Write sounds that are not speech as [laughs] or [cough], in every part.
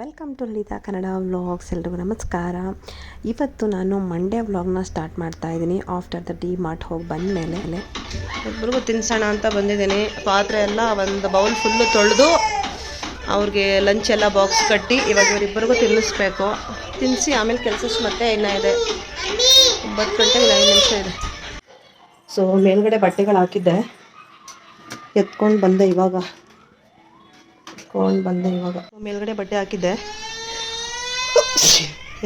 Welcome to Lalitha Kannada vlogs ಎಲ್ರಿಗೂ ನಮಸ್ಕಾರ. ಇವತ್ತು ನಾನು ಮಂಡ್ಯ ವ್ಲಾಗ್ನ ಸ್ಟಾರ್ಟ್ ಮಾಡ್ತಾ ಇದ್ದೀನಿ. ಆಫ್ಟರ್ ದ ಡಿ ಮಾರ್ಟ್ ಹೋಗಿ ಬಂದ ಮೇಲೆ ಒಬ್ರಿಗೂ ತಿನ್ಸೋಣ ಅಂತ ಬಂದಿದ್ದೀನಿ. ಪಾತ್ರೆ ಎಲ್ಲ ಒಂದು ಬೌಲ್ ಫುಲ್ಲು ತೊಳೆದು ಅವ್ರಿಗೆ ಲಂಚ್ ಎಲ್ಲ ಬಾಕ್ಸ್ ಕಟ್ಟಿ ಇವಾಗ ಇವರಿಬ್ಬರಿಗೂ ತಿನ್ನಿಸ್ಬೇಕು. ತಿನ್ನಿಸಿ ಆಮೇಲೆ ಕೆಲಸ ಮತ್ತೆ ಇನ್ನೂ ಇದೆ. ಒಂಬತ್ತು ಗಂಟೆಗೆ ಐದು ನಿಮಿಷ ಇದೆ. ಸೊ ಮೇಲ್ಗಡೆ ಬಟ್ಟೆಗಳು ಹಾಕಿದ್ದೆ. ಎತ್ಕೊಂಡು ಬಂದೆ ಇವಾಗ. ಎತ್ಕೊಂಡು ಬಂದೆ ಇವಾಗ. ಮೇಲ್ಗಡೆ ಬಟ್ಟೆ ಹಾಕಿದ್ದೆ.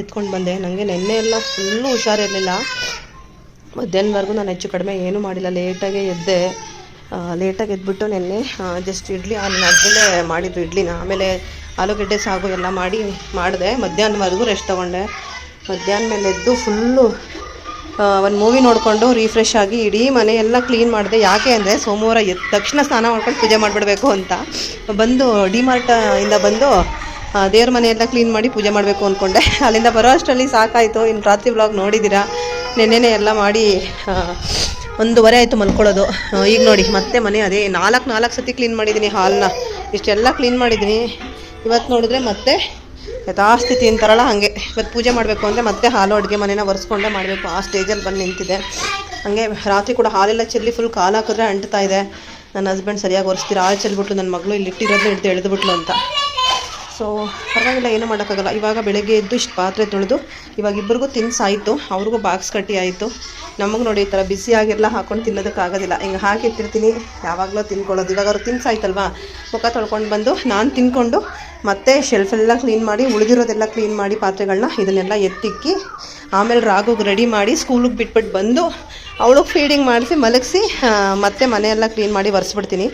ಎತ್ಕೊಂಡು ಬಂದೆ. ನನಗೆ ನೆನ್ನೆ ಎಲ್ಲ ಫುಲ್ಲು ಹುಷಾರಿರಲಿಲ್ಲ ಮಧ್ಯಾಹ್ನವರೆಗೂ ನಾನು ಹೆಚ್ಚು ಕಡಿಮೆ ಏನೂ ಮಾಡಿಲ್ಲ. ಲೇಟಾಗೆ ಎದ್ದೆ. ಲೇಟಾಗಿ ಎದ್ಬಿಟ್ಟು ನೆನ್ನೆ ಜಸ್ಟ್ ಇಡ್ಲಿ ಅದರಲ್ಲೇ ಮಾಡಿದ್ದು ಇಡ್ಲಿನ ಆಮೇಲೆ ಆಲೂಗಡ್ಡೆ, ಸಾಗು ಎಲ್ಲ ಮಾಡಿ, ಮಾಡಿದೆ. ಮಧ್ಯಾಹ್ನವರೆಗೂ ರೆಸ್ಟ್ ತೊಗೊಂಡೆ. ಮಧ್ಯಾಹ್ನ ಮೇಲೆ ಎದ್ದು ಫುಲ್ಲು ಒಂದು ಮೂವಿ ನೋಡಿಕೊಂಡು ರಿಫ್ರೆಶ್ ಆಗಿ ಇಡೀ ಮನೆಯೆಲ್ಲ ಕ್ಲೀನ್ ಮಾಡಿದೆ. ಯಾಕೆ ಅಂದರೆ ಸೋಮವಾರ ಎದ್ದ ತಕ್ಷಣ ಸ್ನಾನ ಮಾಡ್ಕೊಂಡು ಪೂಜೆ ಮಾಡಿಬಿಡಬೇಕು ಅಂತ. ಬಂದು ಡಿಮಾರ್ಟ್ ಇಂದ ಬಂದು ದೇವ್ರ ಮನೆ ಎಲ್ಲ ಕ್ಲೀನ್ ಮಾಡಿ ಪೂಜೆ ಮಾಡಬೇಕು ಅಂದ್ಕೊಂಡೆ ಅಲ್ಲಿಂದ ಬರೋ ಅಷ್ಟರಲ್ಲಿ ಸಾಕಾಯಿತು. ಇನ್ನು ರಾತ್ರಿ ಬ್ಲಾಗ್ ನೋಡಿದ್ದೀರಾ ನೆನ್ನೆನೇ ಎಲ್ಲ ಮಾಡಿ ಒಂದೂವರೆ ಆಯಿತು ಮಲ್ಕೊಳ್ಳೋದು. ಈಗ ನೋಡಿ, ಮತ್ತೆ ಮನೆ ಅದೇ ನಾಲ್ಕು ನಾಲ್ಕು ಸತಿ ಕ್ಲೀನ್ ಮಾಡಿದ್ದೀನಿ ಹಾಲ್ನ ಇಷ್ಟೆಲ್ಲ ಕ್ಲೀನ್ ಮಾಡಿದ್ದೀನಿ ಇವತ್ತು ನೋಡಿದ್ರೆ ಮತ್ತೆ ಯಥಾಸ್ಥಿತಿ ತಿಂತಾರಲ್ಲ ಹಾಗೆ. ಇವತ್ತು ಪೂಜೆ ಮಾಡಬೇಕು ಅಂದರೆ ಮತ್ತೆ ಹಾಲು ಅಡುಗೆ ಮನೇನ ಒರೆಸ್ಕೊಂಡೇ ಮಾಡಬೇಕು. ಆ ಸ್ಟೇಜಲ್ಲಿ ಬಂದು ನಿಂತಿದೆ ಹಾಗೆ ರಾತ್ರಿ ಕೂಡ ಹಾಲೆಲ್ಲ ಚೆಲ್ಲಿ ಫುಲ್ ಕಾಲು ಹಾಕಿದ್ರೆ ಅಂಟ್ತಾ ಇದೆ. ನನ್ನ ಹಸ್ಬೆಂಡ್ ಸರಿಯಾಗಿ ಒರೆಸ್ತೀರ? ಹಾಲು ಚೆಲ್ಲಿಬಿಟ್ಟು ನನ್ನ ಮಗಳು ಇಲ್ಲಿ ಇಟ್ಟಿರೋದನ್ನ ಹಿಡ್ದು ಎಳೆದುಬಿಟ್ಲು ಅಂತ. ಸೊ ಪರವಾಗಿಲ್ಲ, ಏನೂ ಮಾಡೋಕ್ಕಾಗಲ್ಲ. ಇವಾಗ ಬೆಳಗ್ಗೆ ಎದ್ದು ಇಷ್ಟು ಪಾತ್ರೆ ತೊಳೆದು, ಇವಾಗ ಇಬ್ಬರಿಗೂ ತಿನ್ಸಾಯಿತು. ಅವ್ರಿಗೂ ಬಾಕ್ಸ್ ಕಟ್ಟಿ ಆಯಿತು. ನಮಗೆ ನೋಡಿ ಈ ಥರ ಬಿಸಿಯಾಗಿರಲ್ಲ ಹಾಕ್ಕೊಂಡು ತಿನ್ನೋದಕ್ಕಾಗೋದಿಲ್ಲ. ಹಿಂಗೆ ಹಾಕಿಟ್ಟಿರ್ತೀನಿ ಯಾವಾಗಲೂ ತಿನ್ಕೊಳ್ಳೋದು. ಇವಾಗ ಅವ್ರು ತಿನ್ಸಾಯ್ತಲ್ವಾ? ಮುಖ ತೊಳ್ಕೊಂಡು ಬಂದು, ನಾನು ತಿನ್ಕೊಂಡು ಮತ್ತೆ ಶೆಲ್ಫೆಲ್ಲ ಕ್ಲೀನ್ ಮಾಡಿ, ಉಳಿದಿರೋದೆಲ್ಲ ಕ್ಲೀನ್ ಮಾಡಿ ಪಾತ್ರೆಗಳನ್ನ ಇದನ್ನೆಲ್ಲ ಎತ್ತಿಕ್ಕಿ, ಆಮೇಲೆ ರಾಗುಗೆ ರೆಡಿ ಮಾಡಿ ಸ್ಕೂಲಿಗೆ ಬಿಟ್ಬಿಟ್ಟು ಬಂದು ಅವಳಿಗೆ ಫೀಡಿಂಗ್ ಮಾಡಿಸಿ ಮಲಗಿಸಿ ಮತ್ತೆ ಮನೆಯೆಲ್ಲ ಕ್ಲೀನ್ ಮಾಡಿ ಒರೆಸ್ಬಿಡ್ತೀನಿ.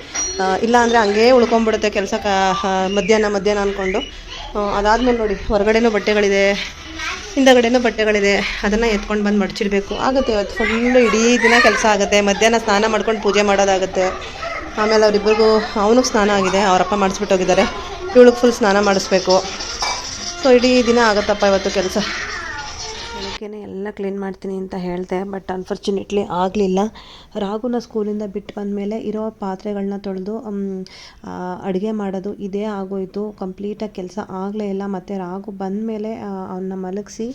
ಇಲ್ಲಾಂದರೆ ಹಂಗೇ ಉಳ್ಕೊಂಬಿಡುತ್ತೆ ಕೆಲಸ ಮಧ್ಯಾಹ್ನ ಮಧ್ಯಾಹ್ನ ಅಂದ್ಕೊಂಡು ಅದಾದಮೇಲೆ ನೋಡಿ, ಹೊರಗಡೆನೂ ಬಟ್ಟೆಗಳಿದೆ, ಹಿಂದಗಡೆನೂ ಬಟ್ಟೆಗಳಿದೆ, ಅದನ್ನು ಎತ್ಕೊಂಡು ಬಂದು ಮಡಚಿಡಬೇಕು. ಆಗುತ್ತೆ, ಇವತ್ತು ಫುಲ್ಲು ಇಡೀ ದಿನ ಕೆಲಸ ಆಗುತ್ತೆ. ಮಧ್ಯಾಹ್ನ ಸ್ನಾನ ಮಾಡ್ಕೊಂಡು ಪೂಜೆ ಮಾಡೋದಾಗುತ್ತೆ. ಆಮೇಲೆ ಅವರಿಬ್ಬರಿಗೂ ಅವನಿಗೆ ಸ್ನಾನ ಆಗಿದೆ, ಅವರಪ್ಪ ಮಾಡಿಸ್ಬಿಟ್ಟು ಹೋಗಿದ್ದಾರೆ. ಇವಳಿಗೆ ಫುಲ್ ಸ್ನಾನ ಮಾಡಿಸ್ಬೇಕು. ಸೊ ಇಡೀ ದಿನ ಆಗುತ್ತಪ್ಪ ಇವತ್ತು ಕೆಲಸ. ಬೆಳಗ್ಗೆನೇ ಎಲ್ಲ ಕ್ಲೀನ್ ಮಾಡ್ತೀನಿ ಅಂತ ಹೇಳಿದೆ ಬಟ್ ಅನ್ಫಾರ್ಚುನೇಟ್ಲಿ ಆಗಲಿಲ್ಲ. ರಾಗುನ ಸ್ಕೂಲಿಂದ ಬಿಟ್ಟು ಬಂದಮೇಲೆ ಇರೋ ಪಾತ್ರೆಗಳನ್ನ ತೊಳೆದು ಅಡುಗೆ ಮಾಡೋದು ಇದೇ ಆಗೋಯಿತು. ಕಂಪ್ಲೀಟಾಗಿ ಕೆಲಸ ಆಗಲೇ ಇಲ್ಲ. ಮತ್ತು ರಾಗು ಬಂದಮೇಲೆ ಅವನ್ನ ಮಲಗಿಸಿ,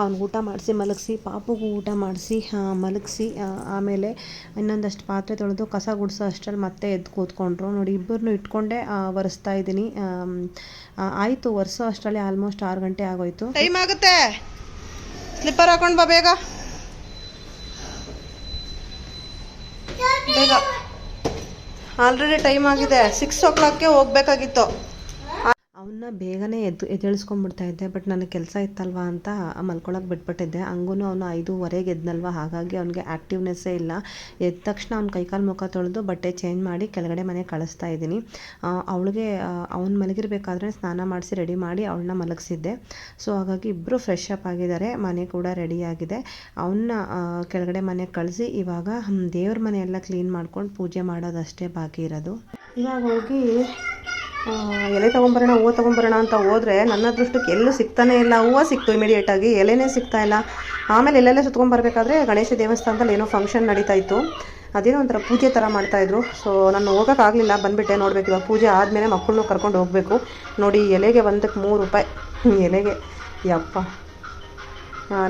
ಅವ್ನ ಊಟ ಮಾಡಿಸಿ, ಮಲಗಿಸಿ, ಪಾಪುಗೂ ಊಟ ಮಾಡಿಸಿ ಮಲಗಿಸಿ ಆಮೇಲೆ ಇನ್ನೊಂದಷ್ಟು ಪಾತ್ರೆ ತೊಳೆದು ಕಸ ಗುಡಿಸೋ ಅಷ್ಟರಲ್ಲಿ ಮತ್ತೆ ಎದ್ದು ಕೂತ್ಕೊಂಡ್ರು. ನೋಡಿ ಇಬ್ಬರನ್ನು ಇಟ್ಕೊಂಡೇ ಒರೆಸ್ತಾ ಇದ್ದೀನಿ ಆಯಿತು, ಒರೆಸೋ ಅಷ್ಟರಲ್ಲಿ ಆಲ್ಮೋಸ್ಟ್ ಆರು ಗಂಟೆ ಆಗೋಯ್ತು. ಟೈಮ್ ಆಗುತ್ತೆ. ಸ್ಲಿಪ್ಪರ್ ಹಾಕೊಂಡು ಬಾ ಬೇಗ. ಬೇಗ. ಆಲ್ರೆಡಿ ಟೈಮ್ ಆಗಿದೆ. ಸಿಕ್ಸ್ ಓ ಕ್ಲಾಕ್ಗೆ ಹೋಗ್ಬೇಕಾಗಿತ್ತು. ಅವನ್ನ ಬೇಗನೆ ಎದ್ದು ಎದ್ದೇಳಿಸ್ಕೊಂಡ್ಬಿಡ್ತಾ ಇದ್ದೆ ಬಟ್ ನನಗೆ ಕೆಲಸ ಇತ್ತಲ್ವಾ ಅಂತ ಮಲ್ಕೊಳಕ್ಕೆ ಬಿಟ್ಬಿಟ್ಟಿದ್ದೆ. ಹಂಗೂ ಅವನು ಐದೂವರೆಗೆ ಎದ್ನಲ್ವ? ಹಾಗಾಗಿ ಅವನಿಗೆ ಆ್ಯಕ್ಟಿವ್ನೆಸ್ಸೇ ಇಲ್ಲ. ಎದ್ದ ತಕ್ಷಣ ಅವ್ನ ಕೈಕಾಲು ಮುಖ ತೊಳೆದು ಬಟ್ಟೆ ಚೇಂಜ್ ಮಾಡಿ ಕೆಳಗಡೆ ಮನೆ ಕಳಿಸ್ತಾ ಇದ್ದೀನಿ. ಅವಳಿಗೆ ಅವ್ನು ಮಲಗಿರ್ಬೇಕಾದ್ರೆ ಸ್ನಾನ ಮಾಡಿಸಿ ರೆಡಿ ಮಾಡಿ ಅವಳನ್ನ ಮಲಗಿಸಿದ್ದೆ. ಸೊ ಹಾಗಾಗಿ ಇಬ್ಬರು ಫ್ರೆಶ್ ಅಪ್ ಆಗಿದ್ದಾರೆ. ಮನೆ ಕೂಡ ರೆಡಿ ಆಗಿದೆ. ಅವನ್ನ ಕೆಳಗಡೆ ಮನೆಗೆ ಕಳಿಸಿ ಇವಾಗ ದೇವ್ರ ಮನೆ ಎಲ್ಲ ಕ್ಲೀನ್ ಮಾಡ್ಕೊಂಡು ಪೂಜೆ ಮಾಡೋದಷ್ಟೇ ಬಾಕಿ ಇರೋದು. ಇವಾಗ ಹೋಗಿ ಎಲೆ ತೊಗೊಂಬರೋಣ, ಹೂವು ತೊಗೊಂಬರೋಣ ಅಂತ ಹೋದ್ರೆ ನನ್ನ ಅದೃಷ್ಟಕ್ಕೆ ಎಲ್ಲೂ ಸಿಗ್ತಾನೆ ಇಲ್ಲ. ಹೂವು ಸಿಕ್ತು ಇಮಿಡಿಯೇಟಾಗಿ ಎಲೆನೇ ಸಿಗ್ತಾ ಇಲ್ಲ. ಆಮೇಲೆ ಎಲ್ಲೆಲ್ಲೇ ಸುತ್ಕೊಂಬರ್ಬೇಕಾದ್ರೆ ಗಣೇಶ ದೇವಸ್ಥಾನದಲ್ಲಿ ಏನೋ ಫಂಕ್ಷನ್ ನಡೀತಾ ಇತ್ತು. ಅದೇನೋ ಒಂಥರ ಪೂಜೆ ಥರ ಮಾಡ್ತಾಯಿದ್ರು ಸೊ ನಾನು ಹೋಗೋಕ್ಕಾಗಲಿಲ್ಲ ಬಂದುಬಿಟ್ಟೆ ನೋಡ್ಬೇಕು. ಇವಾಗ ಪೂಜೆ ಆದಮೇಲೆ ಮಕ್ಕಳನ್ನೂ ಕರ್ಕೊಂಡು ಹೋಗಬೇಕು. ನೋಡಿ, ಎಲೆಗೆ ಒಂದಕ್ಕೆ ಮೂರು ರೂಪಾಯಿ. ಎಲೆಗೆ. ಯಪ್ಪ.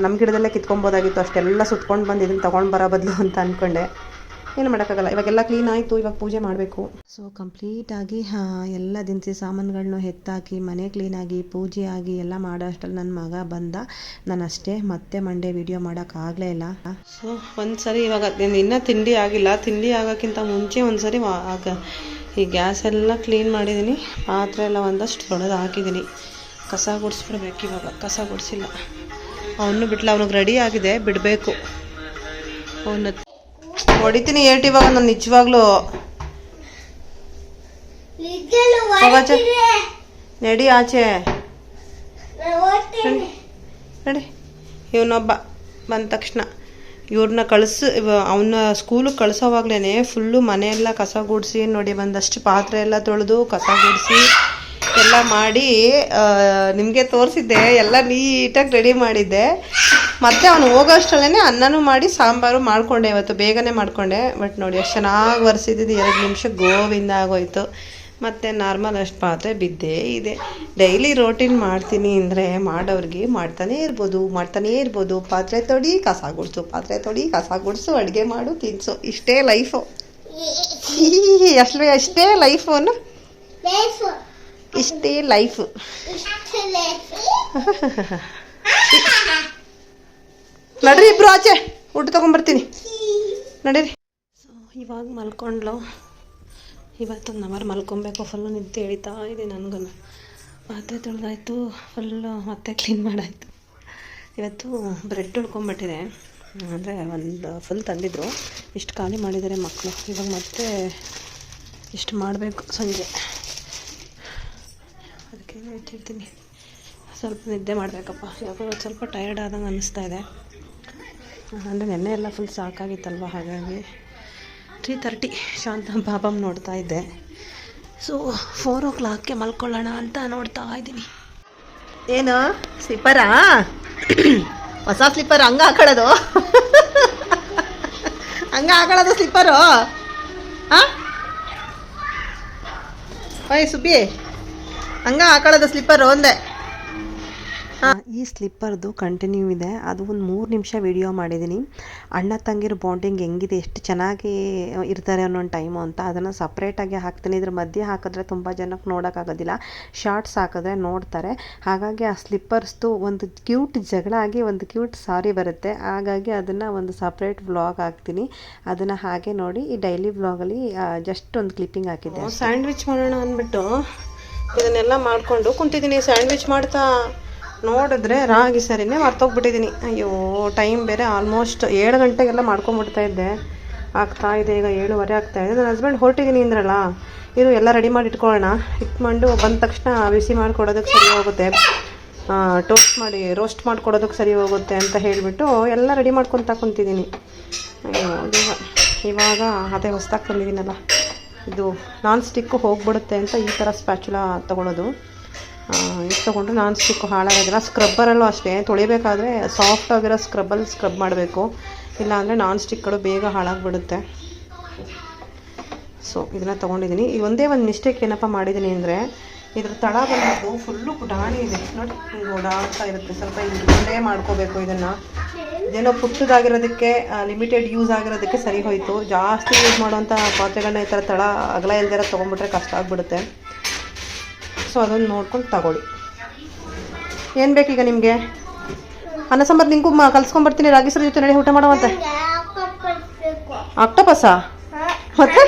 ನಮ್ಮ ಗಿಡದಲ್ಲೇ ಕಿತ್ಕೊಬೋದಾಗಿತ್ತು. ಅಷ್ಟೆಲ್ಲ ಸುತ್ಕೊಂಡು ಬಂದು ಇದನ್ನು ತೊಗೊಂಡು ಬರೋ ಬದಲು ಅಂತ ಅಂದ್ಕೊಂಡೆ ಏನು ಮಾಡೋಕ್ಕಾಗಲ್ಲ. ಇವಾಗೆಲ್ಲ ಕ್ಲೀನ್ ಆಯಿತು ಇವಾಗ ಪೂಜೆ ಮಾಡಬೇಕು. ಸೊ ಕಂಪ್ಲೀಟಾಗಿ ಎಲ್ಲ ದಿನಸಿ ಸಾಮಾನುಗಳನ್ನೂ ಎತ್ತಾಕಿ ಮನೆ ಕ್ಲೀನಾಗಿ ಪೂಜೆ ಆಗಿ ಎಲ್ಲ ಮಾಡೋ ಅಷ್ಟರಲ್ಲಿ ನನ್ನ ಮಗ ಬಂದ. ನಾನು ಅಷ್ಟೇ ಮತ್ತೆ ಮಂಡೇ ವಿಡಿಯೋ ಮಾಡೋಕ್ಕಾಗಲೇ ಇಲ್ಲ. ಸೊ ಒಂದು ಸರಿ ಇವಾಗ ಇನ್ನು ಇನ್ನೂ ತಿಂಡಿ ಆಗಿಲ್ಲ. ತಿಂಡಿ ಆಗೋಕ್ಕಿಂತ ಮುಂಚೆ ಒಂದು ಸರಿ ಆಗ ಈ ಗ್ಯಾಸ್ ಎಲ್ಲ ಕ್ಲೀನ್ ಮಾಡಿದ್ದೀನಿ ಪಾತ್ರೆ ಎಲ್ಲ ಒಂದಷ್ಟು ತೊಳೆದು ಹಾಕಿದ್ದೀನಿ ಕಸ ಗುಡಿಸ್ಬಿಡ್ಬೇಕು ಇವಾಗ. ಕಸ ಗುಡಿಸಿಲ್ಲ. ಅವನು ಬಿಟ್ಲ ಅವ್ನಿಗೆ ರೆಡಿ ಆಗಿದೆ. ಬಿಡಬೇಕು. ಅವನ್ನ ಹೊಡಿತೀನಿ ಏಟ್ ಇವಾಗ ನಾನು ನಿಜವಾಗ್ಲೂ ನಡಿ ಆಚೆ. ನಡಿ ನಡಿ. ಇವನೊಬ್ಬ ಬಂದ ತಕ್ಷಣ. ಇವ್ರನ್ನ ಕಳಿಸಿ ಅವನ್ನ ಸ್ಕೂಲಿಗೆ ಕಳ್ಸೋವಾಗ್ಲೇ ಫುಲ್ಲು ಮನೆಯೆಲ್ಲ ಕಸ ಗುಡಿಸಿ ನೋಡಿ ಬಂದಷ್ಟು ಪಾತ್ರೆ ಎಲ್ಲ ತೊಳೆದು ಕಸ ಗುಡಿಸಿ. ಎಲ್ಲ ಮಾಡಿ ನಿಮಗೆ ತೋರಿಸಿದ್ದೆ ಎಲ್ಲ ನೀಟಾಗಿ ರೆಡಿ ಮಾಡಿದ್ದೆ. ಮತ್ತೆ ಅವನು ಹೋಗೋಷ್ಟರಲ್ಲೇ ಅನ್ನನೂ ಮಾಡಿ ಸಾಂಬಾರು ಮಾಡಿಕೊಂಡೆ ಇವತ್ತು ಬೇಗನೆ ಮಾಡಿಕೊಂಡೆ. ಬಟ್ ನೋಡಿ ಎಷ್ಟು ಚೆನ್ನಾಗಿ ಒರೆಸಿದ್ದು ಎರಡು ನಿಮಿಷ ಗೋವಿಂದ ಆಗೋಯ್ತು. ಮತ್ತು ನಾರ್ಮಲ್ ಅಷ್ಟು ಪಾತ್ರೆ ಬಿದ್ದೇ ಇದೆ. ಡೈಲಿ ರೋಟೀನ್ ಮಾಡ್ತೀನಿ ಅಂದರೆ ಮಾಡೋರಿಗೆ ಮಾಡ್ತಾನೇ ಇರ್ಬೋದು ಮಾಡ್ತಾನೇ ಇರ್ಬೋದು. ಪಾತ್ರೆ ತೊಡಿ ಕಸ ಗುಡಿಸು ಪಾತ್ರೆ ತೊಡಿ ಕಸ ಗುಡಿಸು ಅಡುಗೆ ಮಾಡು ತಿನ್ಸು. ಇಷ್ಟೇ ಲೈಫು [laughs] [laughs] ಅಷ್ಟೇ ಅಷ್ಟೇ ಲೈಫು ಅನ್ನು? ಇಷ್ಟೇ ಲೈಫ್ ನಡ್ರಿ ಇಬ್ರು ಆಚೆ ಊಟ ತಗೊಂಬರ್ತೀನಿ. ನಡೀರಿ. ಸೊ ಇವಾಗ ಮಲ್ಕೊಂಡ್ಲು. ಇವತ್ತೊಂದು ಅವರ್ ಮಲ್ಕೊಬೇಕು ಫುಲ್ಲು ನಿಂತು ಎಳಿತಾ ಇದೆ ನನಗೂ ಪಾತ್ರೆ ತೊಳೆದಾಯ್ತು ಫುಲ್ಲು ಮತ್ತೆ ಕ್ಲೀನ್ ಮಾಡಾಯಿತು. ಇವತ್ತು ಬ್ರೆಡ್ ಉಳ್ಕೊಂಬಿಟ್ಟಿದೆ. ಅಂದರೆ ಒಂದು ಫುಲ್ ತಂದಿದ್ರು. ಇಷ್ಟು ಖಾಲಿ ಮಾಡಿದ್ದಾರೆ ಮಕ್ಕಳು ಇವಾಗ ಮತ್ತೆ ಇಷ್ಟು ಮಾಡಬೇಕು ಸಂಜೆ. ಅದಕ್ಕೆ ಹೇಳ್ತಿರ್ತೀನಿ. ಸ್ವಲ್ಪ ನಿದ್ದೆ ಮಾಡಬೇಕಪ್ಪ. ಯಾಕೋ ಸ್ವಲ್ಪ ಟಯರ್ಡ್ ಆದಂಗೆ ಅನ್ನಿಸ್ತಾ ಇದೆ. ಅಂದರೆ ನೆನ್ನೆ ಎಲ್ಲ ಫುಲ್ ಸಾಕಾಗಿತ್ತಲ್ವ? ಹಾಗಾಗಿ ತ್ರೀ ತರ್ಟಿ ಶಾಂತ ಬಾಬಮ್ ನೋಡ್ತಾ ಇದ್ದೆ. ಸೊ ಫೋರ್ ಓ ಕ್ಲಾಕ್ಗೆ ಮಲ್ಕೊಳ್ಳೋಣ ಅಂತ ನೋಡ್ತಾ ಇದ್ದೀನಿ. ಏನು? ಸ್ಲಿಪ್ಪರಾ ಹೊಸ ಸ್ಲಿಪ್ಪರ್ ಹಂಗೆ ಹಾಕೊಳ್ಳೋದು? ಹಂಗ ಹಾಕೊಳ್ಳೋದು ಸ್ಲಿಪ್ಪರು ಹಾಂ ಸುಬ್ಬಿ. ಹಂಗ ಹಾಕೊಳ್ಳೋದು ಸ್ಲಿಪ್ಪರ್ ಒಂದೇ. ಆ, ಈ ಸ್ಲಿಪ್ಪರ್ದು ಕಂಟಿನ್ಯೂ ಇದೆ. ಅದು ಒಂದು ಮೂರು ನಿಮಿಷ ವಿಡಿಯೋ ಮಾಡಿದ್ದೀನಿ ಅಣ್ಣ ತಂಗಿರ ಬಾಂಡಿಂಗ್ ಹೆಂಗಿದೆ ಎಷ್ಟು ಚೆನ್ನಾಗಿ ಇರ್ತಾರೆ ಅನ್ನೋ ಟೈಮು ಅಂತ ಅದನ್ನು ಸಪ್ರೇಟಾಗಿ ಹಾಕ್ತೀನಿ. ಇದ್ರ ಮಧ್ಯೆ ಹಾಕಿದ್ರೆ ತುಂಬ ಜನಕ್ಕೆ ನೋಡೋಕ್ಕಾಗೋದಿಲ್ಲ ಶಾರ್ಟ್ಸ್ ಹಾಕಿದ್ರೆ ನೋಡ್ತಾರೆ. ಹಾಗಾಗಿ ಆ ಸ್ಲಿಪ್ಪರ್ಸ್ದು ಒಂದು ಕ್ಯೂಟ್ ಜಗಳ ಆಗಿ ಒಂದು ಕ್ಯೂಟ್ ಸಾರಿ ಬರುತ್ತೆ. ಹಾಗಾಗಿ ಅದನ್ನು ಒಂದು ಸಪ್ರೇಟ್ ವ್ಲಾಗ್ ಹಾಕ್ತೀನಿ. ಅದನ್ನು ಹಾಗೆ ನೋಡಿ ಈ ಡೈಲಿ ವ್ಲಾಗಲ್ಲಿ ಜಸ್ಟ್ ಒಂದು ಕ್ಲಿಪ್ಪಿಂಗ್ ಹಾಕಿದ್ದೆ ಸ್ಯಾಂಡ್ವಿಚ್ ಮಾಡೋಣ ಅಂದ್ಬಿಟ್ಟು. ಇದನ್ನೆಲ್ಲ ಮಾಡಿಕೊಂಡು ಕುಂತಿದ್ದೀನಿ ಸ್ಯಾಂಡ್ವಿಚ್ ಮಾಡ್ತಾ ನೋಡಿದ್ರೆ ರಾಗಿ ಸರಿನೇ ಮರ್ತೋಗ್ಬಿಟ್ಟಿದ್ದೀನಿ. ಅಯ್ಯೋ ಟೈಮ್ ಬೇರೆ ಆಲ್ಮೋಸ್ಟ್ ಏಳು ಗಂಟೆಗೆಲ್ಲ ಮಾಡ್ಕೊಂಬಿಡ್ತಾ ಇದ್ದೆ. ಆಗ್ತಾ ಇದೆ, ಈಗ ಏಳುವರೆ ಆಗ್ತಾ ಇದೆ. ನನ್ನ ಹಸ್ಬೆಂಡ್ ಹೊರಟಿದ್ದೀನಿ ಅಂದ್ರಲ್ಲ ಇದು ಎಲ್ಲ ರೆಡಿ ಮಾಡಿ ಇಟ್ಕೊಳ್ಳೋಣ. ಇಟ್ಕೊಂಡು ಬಂದ ತಕ್ಷಣ ಬಿಸಿ ಮಾಡಿಕೊಡೋದಕ್ಕೆ ಸರಿ ಹೋಗುತ್ತೆ. ಟೋಸ್ಟ್ ಮಾಡಿ ರೋಸ್ಟ್ ಮಾಡಿಕೊಡೋದಕ್ಕೆ ಸರಿ ಹೋಗುತ್ತೆ ಅಂತ ಹೇಳಿಬಿಟ್ಟು ಎಲ್ಲ ರೆಡಿ ಮಾಡ್ಕೊತಾ ಕುಂತಿದ್ದೀನಿ. ಅಯ್ಯೋ ಇವಾಗ ಅದೇ ಹೊಸ್ದಾಗಿ ತಂದಿದ್ದೀನಲ್ಲ. ಇದು ನಾನ್ ಸ್ಟಿಕ್ಕು ಹೋಗ್ಬಿಡುತ್ತೆ ಅಂತ ಈ ಥರ ಸ್ಪ್ಯಾಚುಲ ತೊಗೊಳೋದು. ಇದು ತೊಗೊಂಡ್ರೆ ನಾನ್ ಸ್ಟಿಕ್ಕು ಹಾಳಾಗೋದಿಲ್ಲ ಸ್ಕ್ರಬ್ಬರಲ್ಲೂ ಅಷ್ಟೇ. ತೊಳಿಬೇಕಾದ್ರೆ ಸಾಫ್ಟ್ ಆಗಿರೋ ಸ್ಕ್ರಬ್ಬಲ್ಲಿ ಸ್ಕ್ರಬ್ ಮಾಡಬೇಕು. ಇಲ್ಲಾಂದರೆ ನಾನ್ ಸ್ಟಿಕ್ಗಳು ಬೇಗ ಹಾಳಾಗ್ಬಿಡುತ್ತೆ. ಸೊ ಇದನ್ನು ತೊಗೊಂಡಿದ್ದೀನಿ ಈ ಒಂದೇ ಒಂದು ಮಿಸ್ಟೇಕ್ ಏನಪ್ಪ ಮಾಡಿದ್ದೀನಿ ಅಂದರೆ, ಇದ್ರ ತಳ ಬಂದಿದ್ದು ಫುಲ್ಲು ಪುಟಾಣಿ ಇದೆ. ನೋಡಿ ಓಡಾಡ್ತಾ ಇರುತ್ತೆ. ಸ್ವಲ್ಪ ಹಿಂಗೆ ಮಾಡ್ಕೋಬೇಕು ಇದನ್ನು. ಇದೇನೋ ಪುಟ್ಟದಾಗಿರೋದಕ್ಕೆ ಲಿಮಿಟೆಡ್ ಯೂಸ್ ಆಗಿರೋದಕ್ಕೆ ಸರಿ ಹೋಯಿತು. ಜಾಸ್ತಿ ಯೂಸ್ ಮಾಡುವಂಥ ಪಾತ್ರೆಗಳನ್ನ ಈ ಥರ ತಳ ಅಗಲ ಇಲ್ದಿರ ತೊಗೊಂಡ್ಬಿಟ್ರೆ ಕಷ್ಟ ಆಗಿಬಿಡುತ್ತೆ. ಸೊ ಅದನ್ನು ನೋಡ್ಕೊಂಡು ತಗೊಳ್ಳಿ. ಏನು ಬೇಕೀಗ ನಿಮಗೆ? ಅನ್ನ ಸಾಂಬಾರು ನಿಂಗೂ ಮ ಕಲ್ಸ್ಕೊಂಬರ್ತೀನಿ ರಾಗಿ ಸರ ಜೊತೆ ನಡೆಯ ಊಟ ಮಾಡುವಂತೆ. ಆಕ್ಟೋಪಸ ಮತ್ತೆ?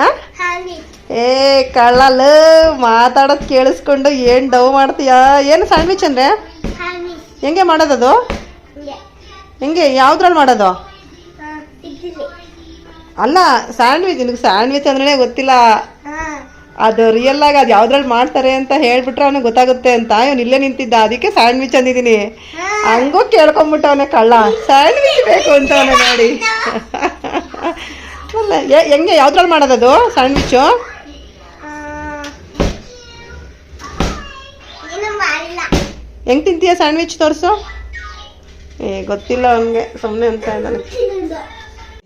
ಹಾಂ ಏ ಕಳ್ಳಲ್ಲ ಮಾತಾಡೋದು ಕೇಳಿಸ್ಕೊಂಡು ಏನು ಡವ್ ಮಾಡ್ತೀಯಾ? ಏನು ಸ್ಯಾಂಡ್ವಿಚ್ ಅಂದರೆ? ಹೆಂಗೆ ಮಾಡೋದದು? ಹೆಂಗೆ ಯಾವ್ದ್ರಲ್ಲಿ ಮಾಡೋದು? ಅಲ್ಲ ಸ್ಯಾಂಡ್ವಿಚ್ ನಿನಗೆ ಸ್ಯಾಂಡ್ವಿಚ್ ಅಂದ್ರೆ ಗೊತ್ತಿಲ್ಲ. ಅದು ರಿಯಲ್ ಆಗಿ ಅದು ಯಾವ್ದ್ರಲ್ಲಿ ಮಾಡ್ತಾರೆ ಅಂತ ಹೇಳ್ಬಿಟ್ರೆ ಅವನಿಗೆ ಗೊತ್ತಾಗುತ್ತೆ ಅಂತ. ಇವನು ಇಲ್ಲೇ ನಿಂತಿದ್ದ ಅದಕ್ಕೆ ಸ್ಯಾಂಡ್ವಿಚ್ ಅಂದಿದ್ದೀನಿ. ಹಂಗೂ ಕೇಳ್ಕೊಂಬಿಟ್ಟು ಅವನೇ ಕಳ್ಳ. ಸ್ಯಾಂಡ್ವಿಚ್ ಬೇಕು ಅಂತ ಅವನೇ ನೋಡಿ. ಅಲ್ಲ ಹೆಂಗೆ ಯಾವ್ದ್ರಲ್ಲಿ ಮಾಡೋದದು ಸ್ಯಾಂಡ್ವಿಚ್ಚು ಹೆಂಗೆ ತಿಂತೀಯ ಸ್ಯಾಂಡ್ವಿಚ್ ತೋರಿಸು? ಏ, ಗೊತ್ತಿಲ್ಲ ಅವನಿಗೆ ಸುಮ್ಮನೆ ಅಂತ ಇದ್ದಾನೆ.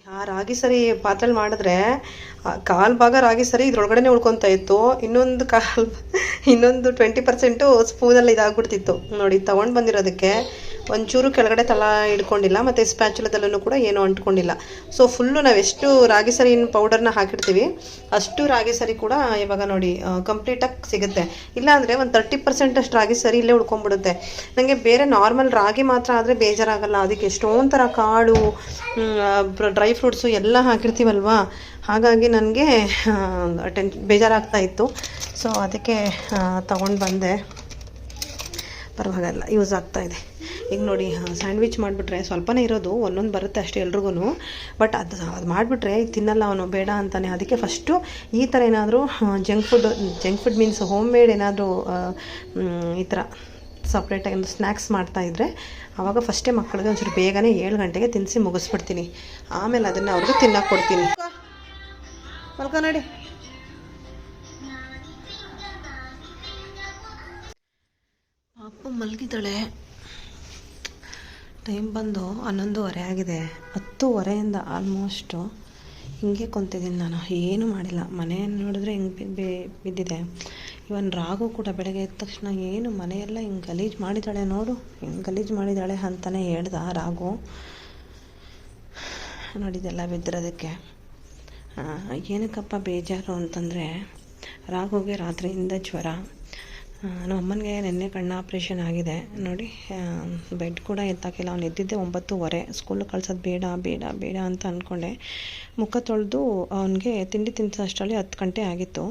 ಆ, ರಾಗಿ ಸರಿ ಪಾತ್ರೆಲಿ ಮಾಡಿದ್ರೆ ಕಾಲು ಭಾಗ ರಾಗಿ ಸರಿ ಇದ್ರೊಳಗಡೆನೆ ಉಳ್ಕೊತಾ ಇತ್ತು. ಇನ್ನೊಂದು ಕಾಲು, ಇನ್ನೊಂದು ಟ್ವೆಂಟಿ ಪರ್ಸೆಂಟು ಸ್ಪೂನಲ್ಲಿ ಇದಾಗ್ಬಿಡ್ತಿತ್ತು. ನೋಡಿ, ತೊಗೊಂಡು ಬಂದಿರೋದಕ್ಕೆ. ಒಂಚೂರು ಕೆಳಗಡೆ ತಲ ಹಿಡ್ಕೊಂಡಿಲ್ಲ ಮತ್ತು ಸ್ಪ್ಯಾಚುಲದಲ್ಲೂ ಕೂಡ ಏನೂ ಅಂಟ್ಕೊಂಡಿಲ್ಲ. ಸೊ ಫುಲ್ಲು ನಾವು ಎಷ್ಟು ರಾಗಿ ಸರಿನ ಪೌಡರ್ನ ಹಾಕಿರ್ತೀವಿ, ಅಷ್ಟು ರಾಗಿ ಸರಿ ಕೂಡ ಇವಾಗ ನೋಡಿ ಕಂಪ್ಲೀಟಾಗಿ ಸಿಗುತ್ತೆ. ಇಲ್ಲಾಂದರೆ ಒಂದು ತರ್ಟಿ ಪರ್ಸೆಂಟ್ ಅಷ್ಟು ರಾಗಿ ಸರಿ ಇಲ್ಲೇ ಉಳ್ಕೊಂಡ್ಬಿಡುತ್ತೆ. ನನಗೆ ಬೇರೆ ನಾರ್ಮಲ್ ರಾಗಿ ಮಾತ್ರ ಆದರೆ ಬೇಜಾರಾಗಲ್ಲ. ಅದಕ್ಕೆ ಎಷ್ಟೊಂದು ಕಾಳು ಡ್ರೈ ಫ್ರೂಟ್ಸು ಎಲ್ಲ ಹಾಕಿರ್ತೀವಲ್ವಾ? ಹಾಗಾಗಿ ನನಗೆ ಟೆನ್ ಬೇಜಾರಾಗ್ತಾ ಇತ್ತು. ಸೊ ಅದಕ್ಕೆ ತಗೊಂಡು ಬಂದೆ. ಪರವಾಗಿಲ್ಲ ಯೂಸ್ ಆಗ್ತಾ ಇದೆ. ಈಗ ನೋಡಿ ಸ್ಯಾಂಡ್ವಿಚ್ ಮಾಡಿಬಿಟ್ರೆ ಸ್ವಲ್ಪನೇ ಇರೋದು, ಒಂದೊಂದು ಬರುತ್ತೆ ಅಷ್ಟೇ ಎಲ್ರಿಗೂ ಬಟ್ ಅದು ಅದು ಮಾಡಿಬಿಟ್ರೆ ತಿನ್ನಲ್ಲ ಅವನು, ಬೇಡ ಅಂತಾನೆ. ಅದಕ್ಕೆ ಫಸ್ಟು ಈ ಥರ ಏನಾದರೂ junk food junk food means homemade ಏನಾದರೂ ಈ ಥರ ಸಪ್ರೇಟಾಗಿ ಒಂದು ಸ್ನ್ಯಾಕ್ಸ್ ಮಾಡ್ತಾಯಿದ್ರೆ ಆವಾಗ ಫಸ್ಟೇ ಮಕ್ಕಳಿಗೆ ಒಂಚೂರು ಬೇಗನೆ ಏಳು ಗಂಟೆಗೆ ತಿನ್ನಿಸಿ ಮುಗಿಸ್ಬಿಡ್ತೀನಿ. ಆಮೇಲೆ ಅದನ್ನು ಅವ್ರಿಗೆ ತಿನ್ನಕ್ಕೆ ಕೊಡ್ತೀನಿ. ಮಲ್ಕ, ನೋಡಿ. ಪಾಪು ಮಲಗಿದ್ದಾಳೆ. ಟೈಮ್ ಬಂದು ಹನ್ನೊಂದುವರೆ ಆಗಿದೆ. ಹತ್ತುವರೆಯಿಂದ ಆಲ್ಮೋಸ್ಟು ಹಿಂಗೆ ಕುಂತಿದ್ದೀನಿ ನಾನು. ಏನೂ ಮಾಡಿಲ್ಲ. ಮನೆಯನ್ನು ನೋಡಿದ್ರೆ ಹಿಂಗೆ ಬಿದ್ದಿದೆ. ಇವನ್ ರಾಗು ಕೂಡ ಬೆಳಗ್ಗೆ ಎದ್ದ ತಕ್ಷಣ ಏನು ಮನೆಯೆಲ್ಲ ಹಿಂಗೆ ಗಲೀಜು ಮಾಡಿದ್ದಾಳೆ ನೋಡು. ಹಿಂಗೆ ಗಲೀಜು ಮಾಡಿದ್ದಾಳೆ ಅಂತಲೇ ಹೇಳ್ದ ರಾಗು ನೋಡಿದೆಲ್ಲ ಬಿದ್ದಿರೋದಕ್ಕೆ. ಏನಕ್ಕಪ್ಪ ಬೇಜಾರು ಅಂತಂದರೆ ರಾಘುಗೆ ರಾತ್ರಿಯಿಂದ ಜ್ವರ. ನಮ್ಮ ಅಮ್ಮನಿಗೆ ನಿನ್ನೆ ಕಣ್ಣು ಆಪ್ರೇಷನ್ ಆಗಿದೆ. ನೋಡಿ ಬೆಡ್ ಕೂಡ ಎತ್ತಾಕಿಲ್ಲ. ಅವ್ನು ಎದ್ದಿದ್ದೆ ಒಂಬತ್ತುವರೆ. ಸ್ಕೂಲಿಗೆ ಕಳ್ಸೋದು ಬೇಡ ಬೇಡ ಬೇಡ ಅಂತ ಅಂದ್ಕೊಂಡೆ ಮುಖ ತೊಳೆದು ಅವನಿಗೆ ತಿಂಡಿ ತಿನ್ನಿಸೋಷ್ಟರಲ್ಲಿ ಹತ್ತು ಗಂಟೆ ಆಗಿತ್ತು.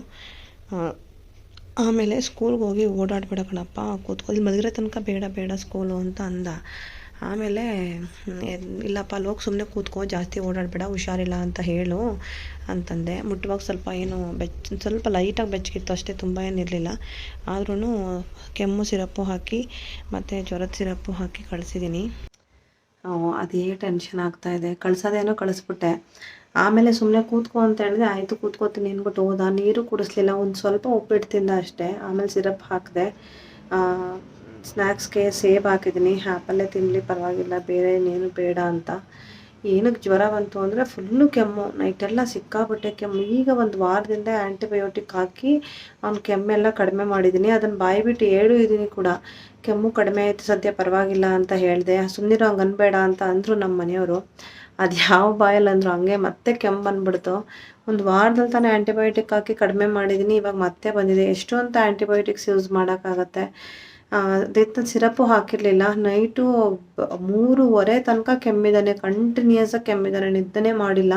ಆಮೇಲೆ ಸ್ಕೂಲ್ಗೆ ಹೋಗಿ ಓಡಾಡಬೇಡ ಕಣಪ್ಪ. ಕೂತ್ಕೊ ಇಲ್ಲಿ ಮಲಗಿರೋ ತನಕ ಬೇಡ ಬೇಡ ಸ್ಕೂಲು ಅಂತ ಅಂದ. ಆಮೇಲೆ ಇಲ್ಲಪ್ಪ, ಅಲ್ಲಿ ಸುಮ್ಮನೆ ಕೂತ್ಕೋ, ಜಾಸ್ತಿ ಓಡಾಡಬೇಡ, ಹುಷಾರಿಲ್ಲ ಅಂತ ಹೇಳು ಅಂತಂದೆ. ಮುಟ್ಟುವಾಗ ಸ್ವಲ್ಪ ಏನು ಬೆಚ್ಚ, ಸ್ವಲ್ಪ ಲೈಟಾಗಿ ಬೆಚ್ಚಗಿತ್ತು ಅಷ್ಟೇ, ತುಂಬ ಏನಿರಲಿಲ್ಲ ಆದ್ರೂ ಕೆಮ್ಮು ಸಿರಪ್ಪು ಹಾಕಿ, ಮತ್ತು ಜ್ವರದ ಸಿರಪ್ಪು ಹಾಕಿ ಕಳಿಸಿದ್ದೀನಿ ಅದೇ ಟೆನ್ಷನ್ ಆಗ್ತಾ ಇದೆ. ಕಳ್ಸೋದೇನೋ ಕಳಿಸ್ಬಿಟ್ಟೆ. ಆಮೇಲೆ ಸುಮ್ಮನೆ ಕೂತ್ಕೋ ಅಂತ ಹೇಳಿದೆ, ಆಯಿತು ಕೂತ್ಕೋತೀನಿ ಅಂದ್ಬಿಟ್ಟು ಹೋದ. ನೀರು ಕುಡಿಸ್ಲಿಲ್ಲ, ಒಂದು ಸ್ವಲ್ಪ ಉಪ್ಪಿಟ್ಟು ತಿಂದ ಅಷ್ಟೇ. ಆಮೇಲೆ ಸಿರಪ್ ಹಾಕಿದೆ. ಸ್ನ್ಯಾಕ್ಸ್ಗೆ ಸೇಬ್ ಹಾಕಿದ್ದೀನಿ ಆ್ಯಪಲ್ಲೇ ತಿನ್ನಲಿ ಪರವಾಗಿಲ್ಲ, ಬೇರೆ ಇನ್ನೇನು ಬೇಡ ಅಂತ. ಏನಕ್ಕೆ ಜ್ವರ ಬಂತು ಅಂದರೆ ಫುಲ್ಲು ಕೆಮ್ಮು. ನೈಟೆಲ್ಲ ಸಿಕ್ಕಾಬಿಟ್ಟೆ ಕೆಮ್ಮು. ಈಗ ಒಂದು ವಾರದಿಂದ ಆ್ಯಂಟಿಬಯೋಟಿಕ್ ಹಾಕಿ ಅವ್ನು ಕೆಮ್ಮೆಲ್ಲ ಕಡಿಮೆ ಮಾಡಿದ್ದೀನಿ ಅದನ್ನು ಬಾಯಿ ಬಿಟ್ಟು ಹೇಳು ಇದ್ದೀನಿ ಕೂಡ. ಕೆಮ್ಮು ಕಡಿಮೆ ಆಯಿತು, ಸದ್ಯ ಪರವಾಗಿಲ್ಲ ಅಂತ ಹೇಳಿದೆ. ಸುಮ್ಮನಿರೋ ಹಂಗೆ ಅನ್ಬೇಡ ಅಂತ ಅಂದರು ನಮ್ಮ ಮನೆಯವರು. ಅದು ಯಾವ ಬಾಯಲ್ಲಿ ಅಂದರು ಹಂಗೆ ಮತ್ತೆ ಕೆಮ್ಮು ಬಂದ್ಬಿಡ್ತು. ಒಂದು ವಾರದಲ್ಲಿ ತಾನೇ ಆ್ಯಂಟಿಬಯೋಟಿಕ್ ಹಾಕಿ ಕಡಿಮೆ ಮಾಡಿದ್ದೀನಿ ಇವಾಗ ಮತ್ತೆ ಬಂದಿದೆ. ಎಷ್ಟು ಅಂತ ಆ್ಯಂಟಿಬಯೋಟಿಕ್ಸ್ ಯೂಸ್ ಮಾಡೋಕ್ಕಾಗತ್ತೆ ಅದೇ ಸಿರಪ್ಪು ಹಾಕಿರಲಿಲ್ಲ. ನೈಟು ಮೂರುವರೆ ತನಕ ಕೆಮ್ಮಿದ್ದಾನೆ ಕಂಟಿನ್ಯೂಸ್ ಆಗಿ ಕೆಮ್ಮಿದ್ದಾನೆ ನಿದ್ದೆನೇ ಮಾಡಿಲ್ಲ.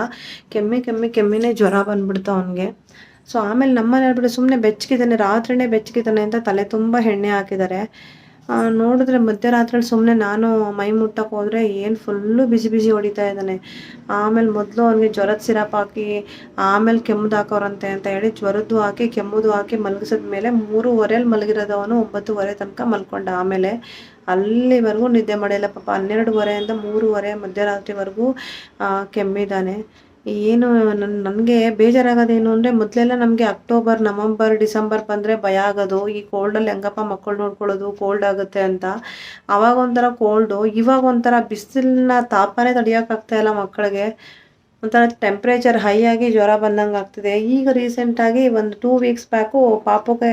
ಕೆಮ್ಮಿ ಕೆಮ್ಮಿ, ಕೆಮ್ಮಿನೇ ಜ್ವರ ಬಂದ್ಬಿಡ್ತು ಅವನಿಗೆ. ಸೊ ಆಮೇಲೆ ನಮ್ಮನೆ ಹೇಳ್ಬಿಟ್ಟು ಸುಮ್ಮನೆ ಬೆಚ್ಚಗಿದ್ದಾನೆ, ರಾತ್ರಿನೇ ಬೆಚ್ಚಗಿದ್ದಾನೆ ಅಂತ ತಲೆ ತುಂಬ ಎಣ್ಣೆ ಹಾಕಿದ್ದಾರೆ. ನೋಡಿದ್ರೆ ಮಧ್ಯರಾತ್ರಿ ಸುಮ್ಮನೆ ನಾನು ಮೈ ಮುಟ್ಟಕ್ಕೆ ಹೋದರೆ ಏನು ಫುಲ್ಲು ಬಿಸಿ ಬಿಸಿ ಹೊಡಿತಾ ಇದ್ದಾನೆ. ಆಮೇಲೆ ಮೊದಲು ಅವನಿಗೆ ಜ್ವರದ ಸಿರಪ್ ಹಾಕಿ, ಆಮೇಲೆ ಕೆಮ್ಮದು ಹಾಕೋರಂತೆ ಅಂತ ಹೇಳಿ ಜ್ವರದ್ದು ಹಾಕಿ, ಕೆಮ್ಮದು ಹಾಕಿ ಮಲಗಿಸಿದ ಮೇಲೆ ಮೂರುವರೆಯಲ್ಲಿ ಮಲಗಿರೋದು ಅವನು ಒಂಬತ್ತುವರೆ ತನಕ ಮಲ್ಕೊಂಡ. ಆಮೇಲೆ ಅಲ್ಲಿವರೆಗೂ ನಿದ್ದೆ ಮಾಡಿಲ್ಲ ಪಾಪ. ಹನ್ನೆರಡುವರೆಯಿಂದ ಮೂರುವರೆ ಮಧ್ಯರಾತ್ರಿವರೆಗೂ ಕೆಮ್ಮಿದ್ದಾನೆ ಏನು ನನ್ನ ನನಗೆ ಬೇಜಾರಾಗೋದೇನು ಅಂದರೆ ಮೊದಲೆಲ್ಲ ನಮಗೆ ಅಕ್ಟೋಬರ್ ನವಂಬರ್ ಡಿಸೆಂಬರ್ ಬಂದರೆ ಭಯ ಆಗೋದು. ಈ ಕೋಲ್ಡಲ್ಲಿ ಹೆಂಗಪ್ಪ ಮಕ್ಕಳು ನೋಡ್ಕೊಳ್ಳೋದು ಕೋಲ್ಡ್ ಆಗುತ್ತೆ ಅಂತ. ಅವಾಗ ಒಂಥರ ಕೋಲ್ಡು ಇವಾಗ ಒಂಥರ ಬಿಸಿಲಿನ ತಾಪನೇ ಇಲ್ಲ ಮಕ್ಕಳಿಗೆ ಒಂಥರ ಟೆಂಪ್ರೇಚರ್ ಹೈ ಆಗಿ ಜ್ವರ ಬಂದಂಗೆ ಆಗ್ತಿದೆ. ಈಗ ರೀಸೆಂಟಾಗಿ ಒಂದು ಟೂ ವೀಕ್ಸ್ ಬ್ಯಾಕು ಪಾಪುಗೆ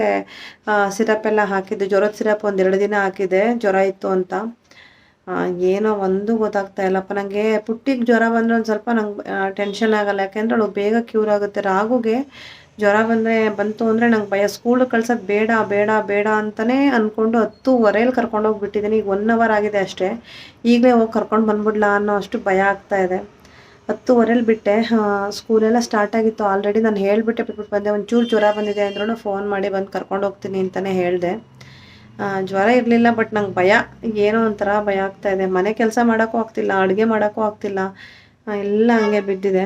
ಸಿರಪ್ ಎಲ್ಲ ಹಾಕಿದ್ದೆ. ಜ್ವರದ ಸಿರಪ್ ಒಂದು ಎರಡು ದಿನ ಹಾಕಿದೆ. ಜ್ವರ ಇತ್ತು ಅಂತ. ಏನೋ ಒಂದು ಗೊತ್ತಾಗ್ತಾ ಇಲ್ಲಪ್ಪ. ನನಗೆ ಪುಟ್ಟಿಗೆ ಜ್ವರ ಬಂದರೆ ಒಂದು ಸ್ವಲ್ಪ ನಂಗೆ ಟೆನ್ಷನ್ ಆಗಲ್ಲ. ಯಾಕೆಂದ್ರೆ ಅವಳು ಬೇಗ ಕ್ಯೂರ್ ಆಗುತ್ತೆ. ರಾಗುಗೆ ಜ್ವರ ಬಂದರೆ ಬಂತು ಅಂದರೆ ನಂಗೆ ಭಯ. ಸ್ಕೂಲಿಗೆ ಕಳ್ಸೋದು ಬೇಡ ಬೇಡ ಬೇಡ ಅಂತಲೇ ಅಂದ್ಕೊಂಡು ಹತ್ತುವರೆಯಲ್ಲಿ ಕರ್ಕೊಂಡು ಹೋಗ್ಬಿಟ್ಟಿದ್ದೀನಿ ಈಗ ಒನ್ ಅವರ್ ಆಗಿದೆ ಅಷ್ಟೇ. ಈಗಲೇ ಹೋಗಿ ಕರ್ಕೊಂಡು ಬಂದ್ಬಿಡ್ಲಾ ಅನ್ನೋ ಅಷ್ಟು ಭಯ ಆಗ್ತಾ ಇದೆ. ಹತ್ತುವರೆಯಲ್ಲಿ ಬಿಟ್ಟೆ. ಸ್ಕೂಲೆಲ್ಲ ಸ್ಟಾರ್ಟ್ ಆಗಿತ್ತು. ಆಲ್ರೆಡಿ ನಾನು ಹೇಳಿಬಿಟ್ಟೆ ಬಿಟ್ಬಿಟ್ಟು ಬಂದೆ. ಒಂಚೂರು ಜ್ವರ ಬಂದಿದೆ ಅಂದ್ರೂ ಫೋನ್ ಮಾಡಿ ಬಂದು ಕರ್ಕೊಂಡು ಹೋಗ್ತೀನಿ ಅಂತಲೇ ಹೇಳಿದೆ. ಜ್ವರ ಇರಲಿಲ್ಲ ಬಟ್ ನಂಗೆ ಭಯ. ಏನೋ ಒಂಥರ ಭಯ ಆಗ್ತಾ ಇದೆ. ಮನೆ ಕೆಲಸ ಮಾಡೋಕ್ಕೂ ಆಗ್ತಿಲ್ಲ, ಅಡುಗೆ ಮಾಡೋಕ್ಕೂ ಆಗ್ತಿಲ್ಲ. ಎಲ್ಲ ಹಂಗೆ ಬಿದ್ದಿದೆ.